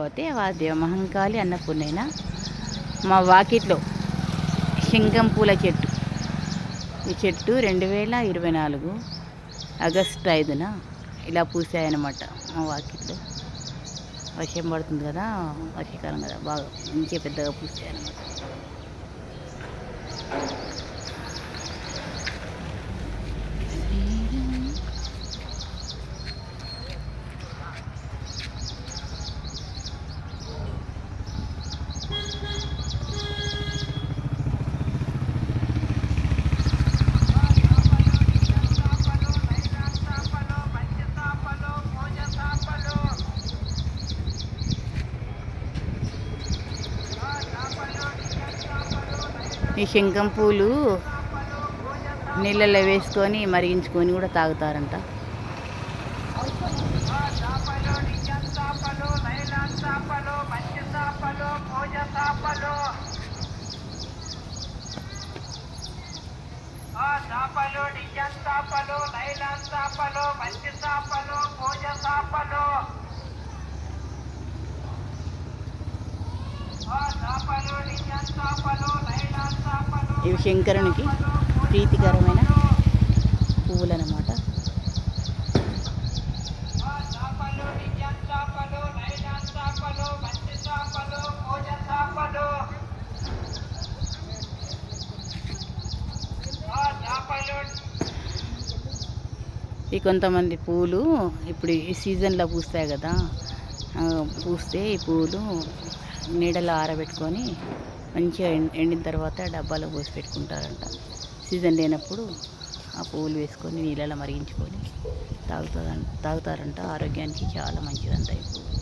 పోతే వాది మహంకాళి అన్నపూర్ణైన మా వాకిట్లో శంఖం పూల చెట్టు. ఈ చెట్టు రెండు వేల ఇరవై నాలుగు ఆగస్టు ఐదున ఇలా పూసాయన్నమాట మా వాకిట్లో. వర్షం పడుతుంది కదా వర్షాకాలం కదా బాగా మంచిగా పెద్దగా పూసాయన్నమాట. ఈ శంఖం పూలు నీళ్ళల్లో వేసుకొని మరిగించుకొని కూడా తాగుతారంట. చేపలు డిజన్ చేపలు నైలాన్ చేపలు మంచి చేపలు పూజ చేపలు చేపలు డిజన్ చేపలు నైలాన్ చేపలు ఇవి శంకరునికి ప్రీతికరమైన పువ్వులు అన్నమాట ఈ కొంతమంది పూలు ఇప్పుడు ఈ సీజన్లో పూస్తాయి కదా. పూస్తే ఈ పూలు నీడలో ఆరబెట్టుకొని మంచిగా ఎండిన తర్వాత డబ్బాలో పోసి పెట్టుకుంటారంట. సీజన్ లేనప్పుడు ఆ పువ్వులు వేసుకొని నీళ్ళలో మరిగించుకొని తాగుతా తాగుతారంట. ఆరోగ్యానికి చాలా మంచిదంట ఈ పువ్వు.